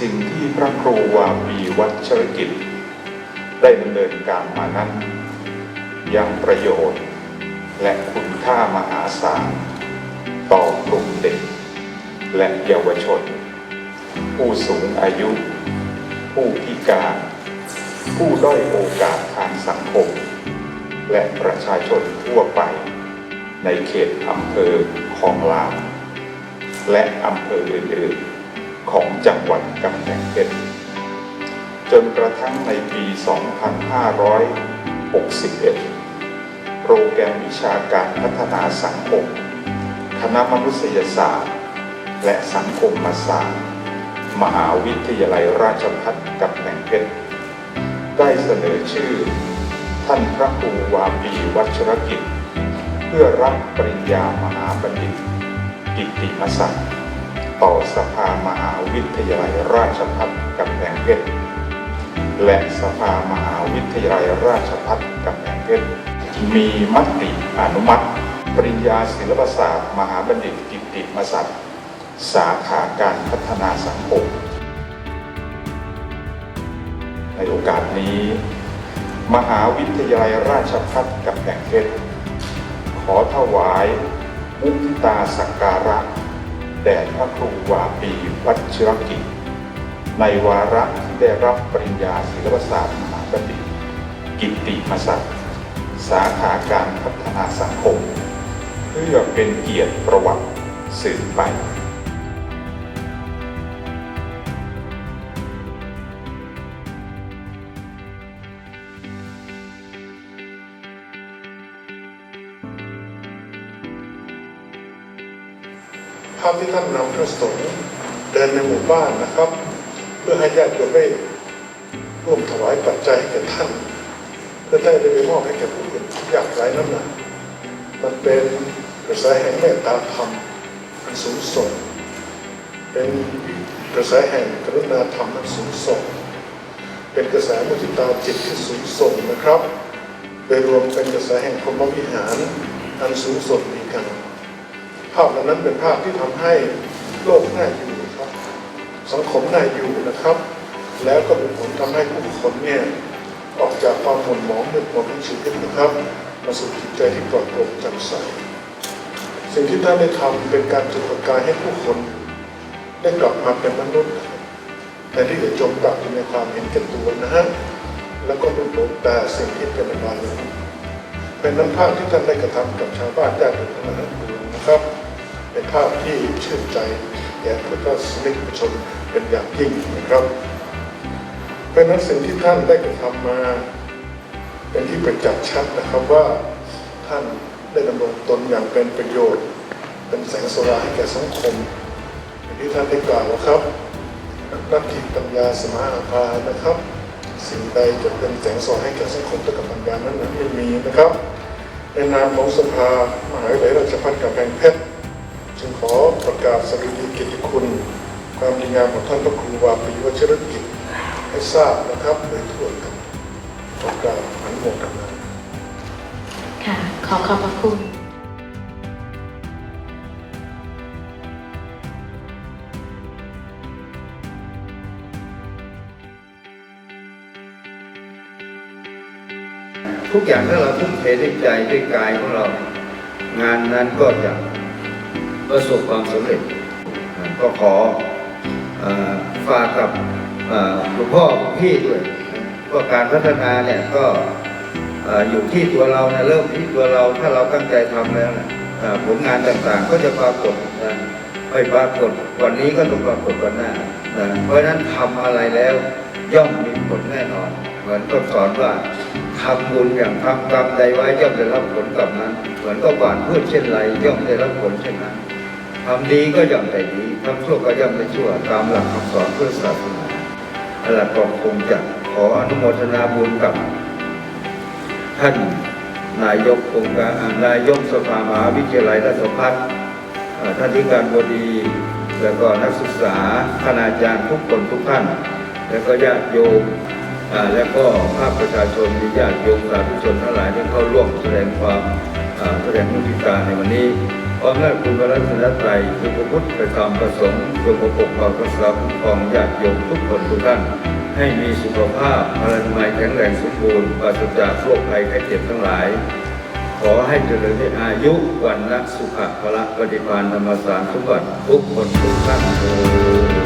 สิ่งที่พระครูวาปีวัชรกิจ ได้ดำเนินการมานั้น ยังประโยชน์ และคุณค่ามหาศาลต่อกลุ่มเด็ก และเยาวชน ผู้สูงอายุ ผู้พิการ ผู้ด้อยโอกาสทางสังคม และประชาชนทั่วไป ในเขตอำเภอของลาวและอำเภออื่นๆ ของจังหวัดกำแพงเพชรจนกระทั่งในปี 2561 โปรแกรมวิชาการพัฒนาสังคม คณะมนุษยศาสตร์ และสังคมศาสตร์ มหาวิทยาลัยราชภัฏกำแพงเพชรได้เสนอชื่อ ท่านพระครูวาปีวัชรกิจ เพื่อรับปริญญามหาบัณฑิตกิตติมศักดิ์ ต่อสภามหาวิทยาลัยราชภัฏกำแพงเพชรและสภามหาวิทยาลัยราชภัฏกำแพงเพชรมีมติอนุมัติ ปริญญาศิลปศาสตร์ มหาบัณฑิตกิตติมศักดิ์สาขาการพัฒนาสังคม ในโอกาสนี้ มหาวิทยาลัยราชภัฏกำแพงเพชรขอถวายมุทิตาสักการะ แด่พระครูวาปีวัชรกิจ ในวาระที่ได้รับปริญญาศิลปศาสตร์มหาบัณฑิต กิตติมศักดิ์สาขาการพัฒนาสังคม เพื่อเป็นเกียรติประวัติสืบไป ภาพที่ท่านนำพระสงฆ์เดินในหมู่บ้านนะครับ เพื่อให้ญาติโยมได้ร่วมถวายปัจจัยให้แก่ท่านเพื่อได้ไปมอบให้แก่ผู้อื่นที่ยากไร้นั้นนะมันเป็นกระแสแห่งเมตตาธรรมอันสูงส่ง เป็นกระแสแห่งกรุณาธรรมอันสูงส่ง เป็นกระแสมุทิตาจิตที่สูงส่งนะครับโดยรวมเป็นกระแสแห่งพรหมวิหารอันสูงส่งอีกกัน ภาพเหล่านั้นเป็นภาพที่ทำให้โลกน่าอยู่ครับ สังคมน่าอยู่นะครับ แล้วก็เป็นผลทำให้ผู้คนเนี่ยออกจากความหม่นหมองมืดมนของชีวิตนะครับ มาสู่จิตใจที่ปลอดโปร่งแจ่มใสสิ่งที่ท่านได้ทำเป็นการจุดประกายให้ผู้คน ได้กลับมาเป็นมนุษย์แต่ที่จะจมปลักอยู่ในความเห็นแก่ตัวนะฮะแล้วก็ลุ่มหลงแต่สิ่งที่เป็นอบายมุขเป็นน้ำภาพที่ท่านได้กระทำกับชาวบ้านญาติโยมทั้งหลายทั้งปวงนะครับ เป็นภาพที่ชื่นใจแก่พุทธศาสนิกชนเป็นอย่างยิ่งนะครับ เพราะนั้นสิ่งที่ท่านได้กระทำมาเป็นที่ประจักษ์ชัดนะครับว่าท่านได้ดำรงตนอย่างเป็นประโยชน์ เป็นแสงสว่างให้แก่สังคมอย่างที่ท่านได้กล่าวครับนัตถิปัญญาสมาอาภานะครับ สิ่งใดจะเป็นแสงสว่างให้แก่สังคมด้วยกับปัญญานั้นนั้นไม่มีนะครับ ในนามของสภามหาวิทยาลัยราชภัฏกำแพงเพชร ขอประกาศสรุดีเกียรติคุณ ความดีงามของท่านพระครูวาปีวชรกิจให้ทราบนะครับโดยทั่วกันขอกล่าวอนุโมทนาค่ะ ขอขอบพระคุณทุกอย่างถ้าเราทุ่มเทด้วยใจด้วยกายของเรา งานนั้นก็จะ ประสบความสำเร็จ ก็ขออฝากกับหลวงพ่อลวงพี่ด้วยว่าการพัฒนาเนี่ยก็ออยู่ที่ตัวเรานะเริ่มที่ตัวเราถ้าเราตั้งใจทำแล้วนะผลงานต่างๆก็จะปรากฏนะไม่ปรากฏวันนี้ก็ต้องปรากฏวันหน้านะเพราะฉะนั้นทำอะไรแล้วย่อมมีผลแน่นอนเหมือนก็สอนว่าทำบุญอย่างทำกรรมใดไว้ย่อมได้รับผลกรรมนั้น เหมือนก็หวานพืชเช่นไรย่อมได้รับผลเช่นนั้น ทำดีก็ย่อมได้ดีทำชั่วก็ย่อมได้ชั่ว ตามหลักคำสอนเพื่อศาสนาหลักก็คงจะขออนุโมทนาบุญกับ ท่านนายกองค์การนายกสภามหาวิทยาลัยราชภัฏท่านที่การบดี แล้วก็นักศึกษาคณาจารย์ทุกคนทุกท่าน แล้วก็ญาติโยมแล้วก็ภาคประชาชนมีญาติโยมสาธุชนทั้งหลายที่เข้าร่วมแสดงความแสดงมุทิตาในวันนี้ ความน่าคุณพระรัตนตรัยคือพระพุทธประธรรมประสงฆ์จงประปกปักรักษาคุ้มครองญาติโยมทุกคนทุกท่าน ให้มีสุขภาพพลานามัยแข็งแรงสมบูรณ์ปราศจากโรคภัยไข้เจ็บทั้งหลาย ขอให้เจริญในอายุวันนะสุขะพละปฏิภาณธรรมสารสมบัติทุกคนทุกท่านเถิด